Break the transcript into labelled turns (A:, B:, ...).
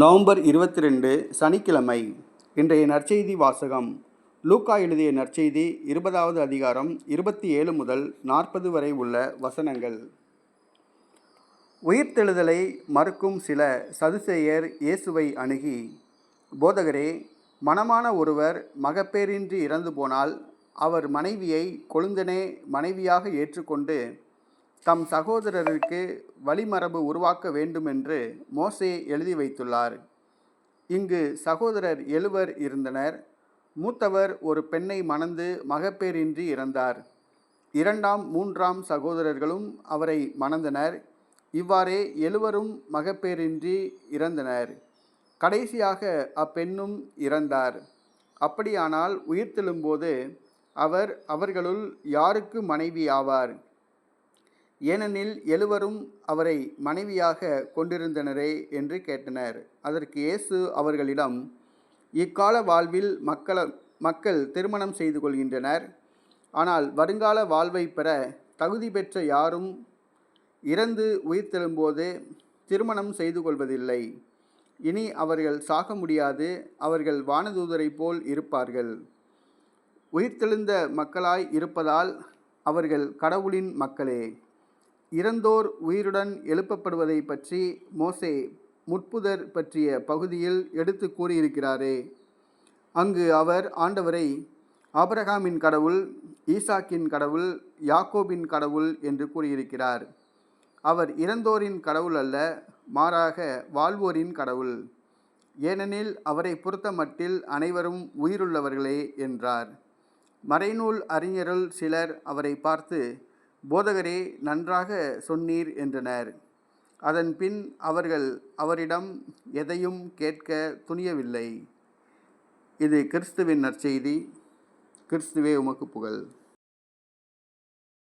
A: November இருபத்தி ரெண்டு சனிக்கிழமை இன்றைய நற்செய்தி வாசகம். லூக்கா எழுதிய நற்செய்தி இருபதாவது அதிகாரம் இருபத்தி ஏழு முதல் நாற்பது வரை உள்ள வசனங்கள். உயிர்த்தெழுதலை மறுக்கும் சில சதுசேயர் இயேசுவை அணுகி போதகரே மணமான ஒருவர் மகப்பேரின்றி இறந்து போனால் அவர் மனைவியை கொழுந்தனே மனைவியாக ஏற்றுக்கொண்டு தம் சகோதரருக்கு வழிமரபு உருவாக்க வேண்டுமென்று மோசே எழுதி வைத்துள்ளார். இங்கு சகோதரர் எழுவர் இருந்தனர். மூத்தவர் ஒரு பெண்ணை மணந்து மகப்பேறின்றி இறந்தார். இரண்டாம் மூன்றாம் சகோதரர்களும் அவரை மணந்தனர். இவ்வாறே எழுவரும் மகப்பேரின்றி இறந்தனர். கடைசியாக அப்பெண்ணும் இறந்தார். அப்படியானால் உயிர்த்தெழும்போது அவர் அவர்களுள் யாருக்கு மனைவி ஆவார்? ஏனெனில் எழுவரும் அவரை மனைவியாக கொண்டிருந்தனரே என்று கேட்டனர். அதற்கு இயேசு அவர்களிடம் இக்கால வாழ்வில் மக்கள மக்கள் திருமணம் செய்து கொள்கின்றனர். ஆனால் வருங்கால வாழ்வை பெற தகுதி பெற்ற யாரும் இறந்து உயிர்த்தெழும்போது திருமணம் செய்து கொள்வதில்லை. இனி அவர்கள் சாக முடியாது. அவர்கள் வானதூதரைப் போல் இருப்பார்கள். உயிர்த்தெழுந்த மக்களாய் இருப்பதால் அவர்கள் கடவுளின் மக்களே. இறந்தோர் உயிருடன் எழுப்பப்படுவதை பற்றி மோசே முட்புதர் பற்றிய பகுதியில் எடுத்து கூறியிருக்கிறாரே. அங்கு அவர் ஆண்டவரை ஆபரகாமின் கடவுள் ஈசாக்கின் கடவுள் யாக்கோபின் கடவுள் என்று கூறியிருக்கிறார். அவர் இறந்தோரின் கடவுள் அல்ல மாறாக வாழ்வோரின் கடவுள். ஏனெனில் அவரை பொறுத்தமட்டில் அனைவரும் உயிருள்ளவர்களே என்றார். மறைநூல் அறிஞருள் சிலர் அவரை பார்த்து போதகரே நன்றாக சொன்னீர் என்றனர். அதன் பின் அவர்கள் அவரிடம் எதையும் கேட்க துணியவில்லை. இது கிறிஸ்துவின் நற்செய்தி. கிறிஸ்துவே உமக்கு புகழ்.